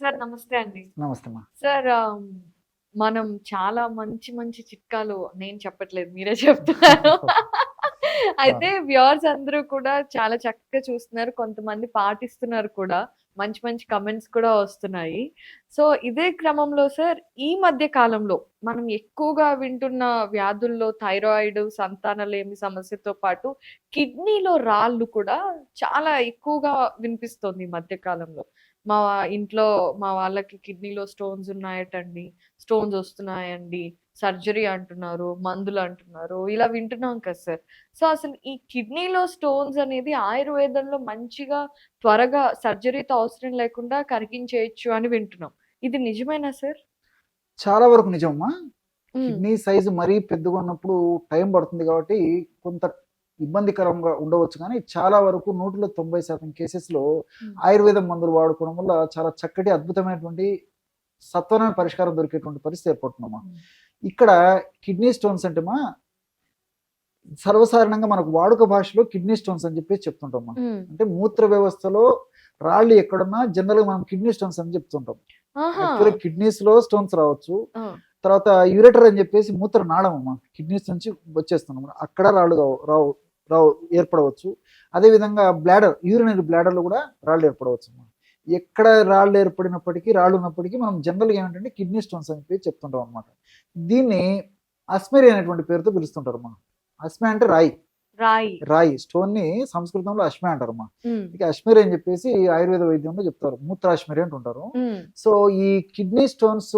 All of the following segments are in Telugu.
సార్ నమస్తే అండి. నమస్తే సార్ మనం చాలా మంచి మంచి చిట్కాలు నేను చెప్పట్లేదు మీరే చెప్తున్నారు. అయితే వ్యూవర్స్ అందరూ కూడా చాలా చక్కగా చూస్తున్నారు కొంతమంది పాటిస్తున్నారు కూడా మంచి మంచి కమెంట్స్ కూడా వస్తున్నాయి. సో ఇదే క్రమంలో సార్ ఈ మధ్య కాలంలో మనం ఎక్కువగా వింటున్న వ్యాధుల్లో థైరాయిడ్ సంతానలేమి సమస్యతో పాటు కిడ్నీలో రాళ్ళు కూడా చాలా ఎక్కువగా వినిపిస్తుంది ఈ మధ్య కాలంలో. మా ఇంట్లో మా వాళ్ళకి కిడ్నీలో స్టోన్స్ ఉన్నాయటండి. స్టోన్స్ వస్తున్నాయండి. సర్జరీ అంటున్నారు మందులు అంటున్నారు. ఇలా వింటున్నాం కదా సార్. సో అసలు ఈ కిడ్నీలో స్టోన్స్ అనేది ఆయుర్వేదంలో మంచిగా త్వరగా సర్జరీతో అవసరం లేకుండా కరిగించేయచ్చు అని వింటున్నాం. ఇది నిజమేనా సార్? చాలా వరకు నిజమమ్మా. కిడ్నీ సైజు మరీ పెద్దగా ఉన్నప్పుడు టైం పడుతుంది కాబట్టి కొంత ఇబ్బందికరంగా ఉండవచ్చు. కానీ చాలా వరకు నూటిలో తొంభై శాతం కేసెస్లో Hmm. ఆయుర్వేదం మందులు వాడుకోవడం వల్ల చాలా చక్కటి అద్భుతమైనటువంటి సత్వరమైన పరిష్కారం దొరికేటువంటి పరిస్థితి ఏర్పడుతుందమ్మా. ఇక్కడ కిడ్నీ స్టోన్స్ అంటే మా సర్వసాధారణంగా మనకు వాడుక భాషలో కిడ్నీ స్టోన్స్ అని చెప్పి చెప్తుంటాం అంటే మూత్ర వ్యవస్థలో రాళ్ళు ఎక్కడున్నా జనరల్గా మనం కిడ్నీ స్టోన్స్ అని చెప్తుంటాం. కిడ్నీస్లో స్టోన్స్ రావచ్చు. తర్వాత యూరేటర్ అని చెప్పేసి మూత్ర నాళం అమ్మా. కిడ్నీస్ నుంచి వచ్చేస్తున్నాం అక్కడ రాళ్ళు కావు రావు. రావు ఏర్పడవచ్చు. అదే విధంగా బ్లాడర్ యూరినరీ బ్లాడర్లో కూడా రాళ్ళు ఏర్పడవచ్చు అమ్మా ఎక్కడ రాళ్ళు ఏర్పడినప్పటికీ రాళ్ళు ఉన్నప్పటికీ మనం జనరల్గా ఏమిటంటే కిడ్నీ స్టోన్స్ అని చెప్పి చెప్తుంటాం అనమాట దీన్ని అస్మెరి అనేటువంటి పేరుతో పిలుస్తుంటారు అమ్మా అస్మె అంటే రాయి. రాయి. రాయి. స్టోన్ని సంస్కృతంలో అశ్మె అంటారు అమ్మా ఇక అశ్మెరి అని చెప్పేసి ఆయుర్వేద వైద్యంలో చెప్తారు. మూత్రాశ్మెరి అంటుంటారు. సో ఈ కిడ్నీ స్టోన్స్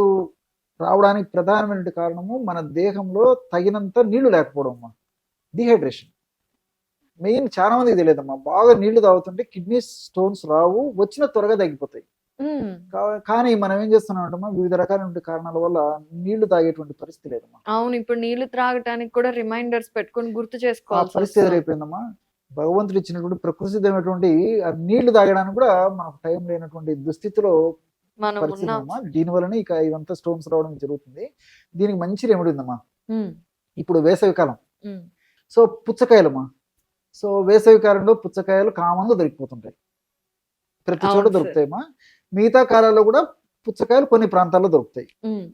రావడానికి ప్రధానమైన కారణము మన దేహంలో తగినంత నీళ్ళు లేకపోవడం అమ్మా డిహైడ్రేషన్. మెయిన్ చాలా మందికి తెలియదమ్మా. బాగా నీళ్ళు తాగుతుంటే కిడ్నీ స్టోన్స్ రావు వచ్చిన త్వరగా తగ్గిపోతాయి. కానీ మనం ఏం చేస్తున్నాం అంటమ్మా వివిధ రకాలైన కారణాల వల్ల నీళ్ళు తాగేటువంటి పరిస్థితి లేదమ్మా. అవును ఇప్పుడు నీళ్ళు త్రాగటానికి కూడా రిమైండర్స్ పెట్టుకొని గుర్తు చేసుకోవాలి పరిస్థితి ఎదురైపోయిందమ్మా భగవంతుడు ఇచ్చినటువంటి ప్రకృతిదమైనటువంటి ఆ నీళ్ళు తాగడానికి కూడా మనకు టైం లేనటువంటి దుస్థితిలో దీని వలన ఇక ఇవంతా స్టోన్స్ రావడం జరుగుతుంది. దీనికి మంచి రెమెడీ ఉందమ్మా. ఇప్పుడు వేసవి కాలం. సో పుచ్చకాయలమ్మా. సో వేసవి కాలంలో పుచ్చకాయలు కామంగా దొరికిపోతుంటాయి. ప్రతి చోట. దొరుకుతాయమ్మా. మిగతా కాలాల్లో కూడా పుచ్చకాయలు కొన్ని ప్రాంతాల్లో దొరుకుతాయి.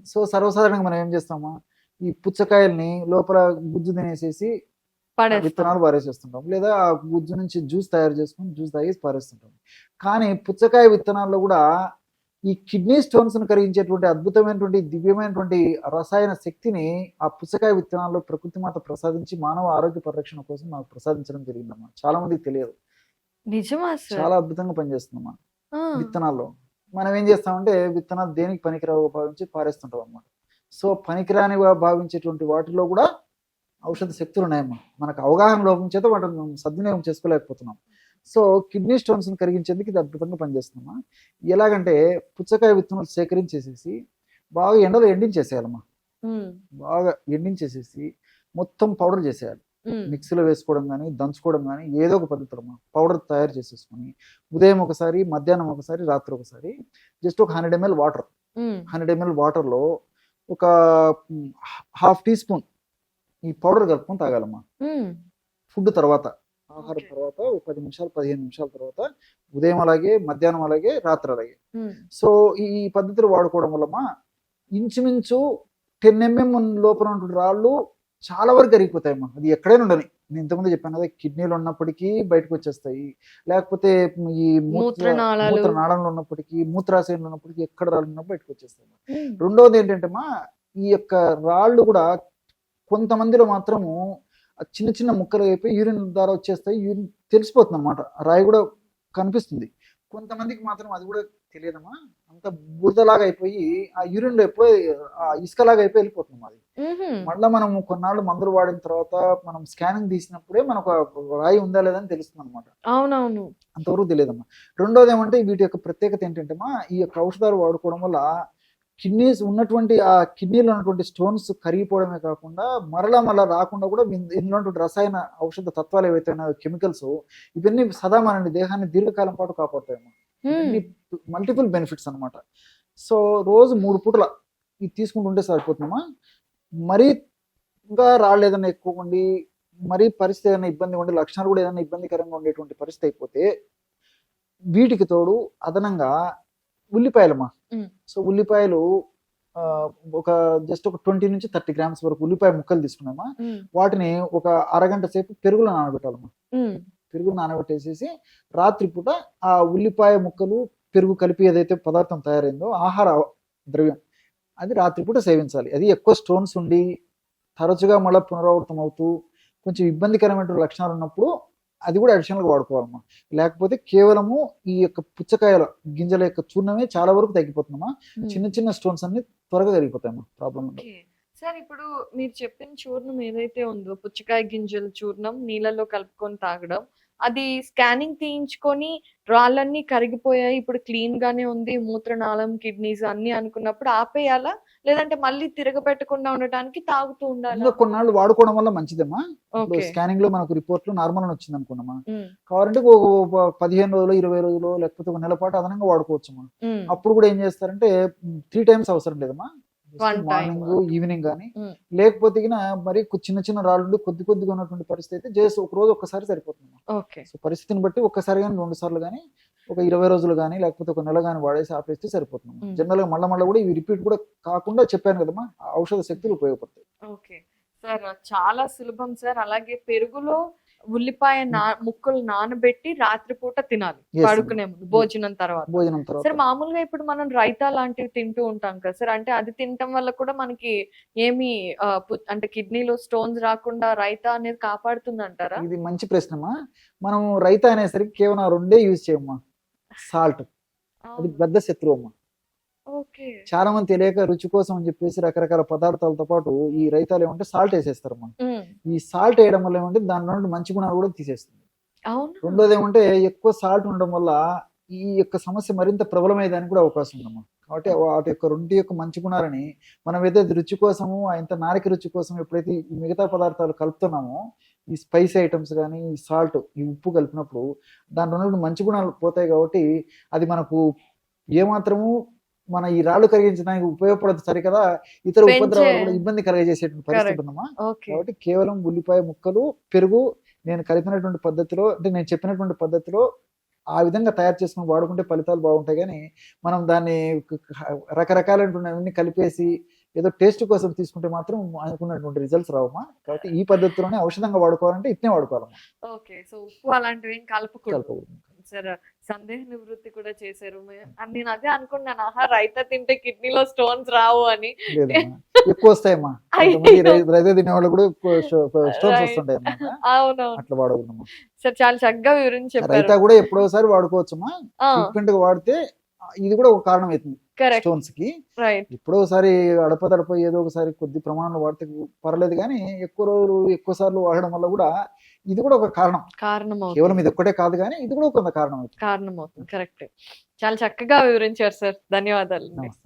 సో సర్వసాధారణంగా మనం ఏం చేస్తామా? ఈ పుచ్చకాయల్ని లోపల గుజ్జు తినేసేసి. విత్తనాలు పారేసేస్తుంటాం. లేదా ఆ గుజ్జు నుంచి జ్యూస్ తయారు చేసుకుని జ్యూస్ తాగేసి పారేస్తుంటాం. కానీ పుచ్చకాయ విత్తనాల్లో కూడా ఈ కిడ్నీ స్టోన్స్ను కరిగించేటువంటి అద్భుతమైనటువంటి దివ్యమైనటువంటి రసాయన శక్తిని ఆ పుచ్చకాయ విత్తనాల్లో ప్రకృతి మాత ప్రసాదించి మానవ ఆరోగ్య పరిరక్షణ కోసం నాకు ప్రసాదించడం జరిగిందమ్మా. చాలా మందికి తెలియదు. నిజమా చాలా అద్భుతంగా పనిచేస్తుందమ్మా విత్తనాల్లో. మనం ఏం చేస్తామంటే విత్తనాలు దేనికి పనికిరావు భావించి పారేస్తుంటాం అన్నమాట. సో పనికిరానిగా భావించేటువంటి వాటిలో కూడా ఔషధ శక్తులు ఉన్నాయమ్మా. మనకు అవగాహన లోపం చేత వాటిని సద్వినియోగం చేసుకోలేకపోతున్నాం. సో కిడ్నీ స్టోన్స్ని కరిగించేందుకు ఇది అద్భుతంగా పనిచేస్తుందమ్మా. ఎలాగంటే పుచ్చకాయ విత్తనాలు సేకరించేసేసి బాగా ఎండలో ఎండించేసేయాలమ్మా. బాగా ఎండించేసేసి మొత్తం పౌడర్ చేసేయాలి. మిక్సీలో వేసుకోవడం కానీ దంచుకోవడం కానీ ఏదో ఒక పద్ధతిలో పౌడర్ తయారు చేసేసుకొని ఉదయం ఒకసారి మధ్యాహ్నం ఒకసారి రాత్రి ఒకసారి జస్ట్ ఒక hundred ML water. Hundred ML వాటర్లో ఒక హాఫ్ టీ స్పూన్ ఈ పౌడర్ కలుపుకొని తాగాలమ్మా. ఫుడ్ తర్వాత. ఆహారం. తర్వాత ఒక పది నిమిషాలు పదిహేను నిమిషాల తర్వాత ఉదయం అలాగే మధ్యాహ్నం అలాగే రాత్రి అలాగే. సో ఈ పద్ధతులు వాడుకోవడం వల్లమ్మా ఇంచుమించు టెన్ ఎంఎం లోపల ఉన్నటువంటి రాళ్ళు చాలా వరకు కరిగిపోతాయమ్మా అది ఎక్కడైనా ఉండని. నేను ఇంతకుముందు చెప్పాను కదా కిడ్నీలు ఉన్నప్పటికీ బయటకు వచ్చేస్తాయి. లేకపోతే ఈ మూత్ర మూత్రనాళాలు. మూత్ర నాళంలో ఉన్నప్పటికీ మూత్రాశయంలో ఉన్నప్పటికీ ఎక్కడ రాళ్ళు ఉన్నా బయటకు వచ్చేస్తాయి ఉమ్, రెండవది ఏంటంటే మా ఈ యొక్క రాళ్ళు కూడా కొంతమందిలో మాత్రము చిన్న చిన్న ముక్కలు అయిపోయి యూరిన్ ద్వారా వచ్చేస్తాయి. యూరిన్ తెలిసిపోతుంది అనమాట రాయి కూడా కనిపిస్తుంది. కొంతమందికి మాత్రం అది కూడా తెలియదమ్మా. అంత బురదలాగా అయిపోయి ఆ యూరిన్లో ఎప్పుడో ఆ ఇసుకలాగా అయిపోయి వెళ్ళిపోతుంది అది మళ్ళీ మనం కొన్నాళ్ళు మందులు వాడిన తర్వాత మనం స్కానింగ్ తీసినప్పుడే మనకు రాయి ఉందా లేదా అని తెలుస్తుంది అనమాట అవునవును. అంతవరకు తెలియదమ్మా. రెండోది ఏమంటే వీటి యొక్క ప్రత్యేకత ఏంటంటే మా ఈ యొక్క ఔషధాలు వాడుకోవడం వల్ల కిడ్నీస్ ఉన్నటువంటి ఆ కిడ్నీలో ఉన్నటువంటి స్టోన్స్ కరిగిపోవడమే కాకుండా మరలా మరలా రాకుండా కూడా ఇందులో ఉన్నటువంటి రసాయన ఔషధ తత్వాలు ఏవైతే ఉన్నాయో కెమికల్స్ ఇవన్నీ సదా మన దేహాన్ని దీర్ఘకాలం పాటు కాపాడుతాయమ్మా మల్టిపుల్ బెనిఫిట్స్ అన్నమాట. సో రోజు మూడు పూటల ఇది తీసుకుంటుంటే సరిపోతుందమ్మా. మరీ ఇంకా రాళ్ళు ఏదైనా ఎక్కువ ఉండి మరీ పరిస్థితి ఏదైనా ఇబ్బంది ఉండి లక్షణాలు కూడా ఏదైనా ఇబ్బందికరంగా ఉండేటువంటి పరిస్థితి అయిపోతే వీటికి తోడు అదనంగా ఉల్లిపాయలమ్మా. మ్మ్. సో ఉల్లిపాయలు ఒక జస్ట్ ఒక ట్వంటీ నుంచి థర్టీ గ్రామ్స్ వరకు ఉల్లిపాయ ముక్కలు తీసుకున్నామా. వాటిని ఒక అరగంట సేపు పెరుగులో నానబెట్టాలమ్మా. పెరుగు నానబెట్టేసేసి రాత్రిపూట ఆ ఉల్లిపాయ ముక్కలు పెరుగు కలిపి ఏదైతే పదార్థం తయారైందో ఆహార ద్రవ్యం అది రాత్రిపూట సేవించాలి. అది ఎక్కువ స్టోన్స్ ఉండి తరచుగా మళ్ళీ పునరావృతం అవుతూ కొంచెం ఇబ్బందికరమైన లక్షణాలు ఉన్నప్పుడు అది కూడా అడిషనల్గా వాడుకోవాలమ్మా. లేకపోతే కేవలము ఈ యొక్క పుచ్చకాయల గింజల యొక్క చూర్ణమే చాలా వరకు తగ్గిపోతుందమ్మా. ఉమ్. చిన్న చిన్న స్టోన్స్ అన్ని త్వరగా కరిగిపోతాయమ్మా ప్రాబ్లం ఓకే సార్ ఇప్పుడు మీరు చెప్పిన చూర్ణం ఏదైతే ఉందో పుచ్చకాయ గింజల చూర్ణం నీళ్ళలో కలుపుకొని తాగడం అది స్కానింగ్ తీయించుకొని రాళ్ళన్నీ కరిగిపోయాయి ఇప్పుడు క్లీన్ గానే ఉంది మూత్రనాళం కిడ్నీస్ అన్ని అనుకున్నప్పుడు ఆపేయాలా? లేదంటే మళ్ళీ తిరగబెట్టకుండా ఉండటానికి తాగుతూ ఉండాలా? కొన్నాళ్ళు వాడుకోవడం వల్ల మంచిదమ్మా స్కానింగ్లో మనకు రిపోర్ట్లో నార్మల్ అని వచ్చింది అనుకున్నామా కావాలంటే పదిహేను రోజులు ఇరవై రోజులు లేకపోతే ఒక నెల పాటు అదనంగా వాడుకోవచ్చమ్మా. అప్పుడు కూడా ఏం చేస్తారంటే త్రీ టైమ్స్ అవసరం లేదమ్మా. మార్నింగ్ ఈవినింగ్ కానీ. లేకపోతే మరి చిన్న చిన్న రాళ్ళు కొద్ది కొద్దిగా ఉన్నటువంటి పరిస్థితి అయితే చేసి ఒక రోజు ఒక్కసారి సరిపోతుంది సో పరిస్థితిని బట్టి ఒక్కసారి కానీ రెండు సార్లు కానీ ఒక ఇరవై రోజులు కానీ లేకపోతే ఒక నెల కానీ వాడేసి ఆపేస్తే సరిపోతుంది Mm. జనరల్గా మళ్ళీ మళ్ళీ కూడా ఇవి రిపీట్ కూడా కాకుండా చెప్పాను కదమ్మా ఔషధ శక్తులు ఉపయోగపడతాయి. ఓకే. సార్ చాలా సులభం సార్. అలాగే పెరుగులో ఉల్లిపాయ నా ముక్కలు నానబెట్టి రాత్రిపూట తినాలి. పడుకునే ముందు భోజనం తర్వాత. భోజనం సార్ తర్వాత మామూలుగా ఇప్పుడు మనం రైతా లాంటివి తింటూ ఉంటాం కదా సార్. అంటే అది తినటం వల్ల కూడా మనకి ఏమి అంటే కిడ్నీలో స్టోన్స్ రాకుండా రైతా అనేది కాపాడుతుంది అంటారా ఇది మంచి ప్రశ్నమా? మనం రైతా అనేసరికి కేవలం రెండే యూజ్ చేయమ్మా సాల్ట్. అది పెద్ద శత్రువు అమ్మా. చాలా మంది తెలియక రుచి కోసం అని చెప్పేసి రకరకాల పదార్థాలతో పాటు ఈ రైతాలు ఏమంటే సాల్ట్ వేసేస్తారమ్మా. ఉమ్, ఈ సాల్ట్ వేయడం వల్ల ఏమంటే దానిలో నుండి మంచి గుణాలు కూడా తీసేస్తుంది. రెండోది ఏమంటే ఎక్కువ సాల్ట్ ఉండడం వల్ల ఈ యొక్క సమస్య మరింత ప్రబలమయ్యేదానికి కూడా అవకాశం ఉందమ్మా. కాబట్టి వాటి యొక్క రెండు యొక్క మంచి గుణాలని మనం ఏదైతే రుచి కోసము ఇంత నారిక రుచి కోసం ఎప్పుడైతే మిగతా పదార్థాలు కలుపుతున్నామో ఈ స్పైసీ ఐటమ్స్ కానీ ఈ సాల్ట్ ఈ ఉప్పు కలిపినప్పుడు దాంట్లో ఉన్నటువంటి మంచి గుణాలు పోతాయి కాబట్టి అది మనకు ఏమాత్రము మన ఈ రాళ్ళు కరిగించడానికి ఉపయోగపడదు సరికదా? ఇతర పెంచే- ఉపద్రవాలు కూడా ఇబ్బంది కలగజేసేటువంటి పరిస్థితి. ఉందమ్మా ఓకే కాబట్టి కేవలం ఉల్లిపాయ ముక్కలు పెరుగు నేను కలిపినటువంటి పద్ధతిలో అంటే నేను చెప్పినటువంటి పద్ధతిలో ఆ విధంగా తయారు చేసుకుని వాడుకుంటే ఫలితాలు బాగుంటాయి కానీ మనం దాన్ని రకరకాలైనటువంటి కలిపేసి ఏదో టేస్ట్ కోసం తీసుకుంటే మాత్రం అనుకున్నటువంటి రిజల్ట్స్ రావమ్మా. కాబట్టి ఈ పద్ధతిలోనే ఔషధంగా వాడుకోవాలంటే ఇట్నే వాడుకోవాలమ్మా. ఓకే సో ఉప్పు అలాంటివి ఏం కలపకూడదు. సార్ సందేహ నివృత్తి కూడా చేశారు. నేను అదే అనుకున్నాను. ఆహా రైతా తింటే కిడ్నీలో స్టోన్స్ రావు అని. ఎక్కువ వస్తాయమ్మా. రైతు తినే వాళ్ళు కూడా స్టోన్స్. వస్తుంటాయి అట్లా వాడకూడదమ్మా. సార్ చాలా చక్కగా వివరించి రైతా కూడా ఎప్పుడోసారి వాడుకోవచ్చమ్మా. గా వాడితే ఇది కూడా ఒక కారణం అవుతుంది స్టోన్స్కి రైట్ ఎప్పుడో ఒకసారి అడపదడప ఏదో ఒకసారి కొద్ది ప్రమాణంలో వాడితే పర్లేదు కానీ ఎక్కువ రోజులు ఎక్కువ సార్లు వాడడం వల్ల కూడా ఇది కూడా ఒక కారణం. కారణం కేవలం ఇది ఒక్కటే కాదు కానీ ఇది కూడా కొంత కారణం అవుతుంది కారణం అవుతుంది కరెక్ట్ చాలా చక్కగా వివరించారు సార్. ధన్యవాదాలు.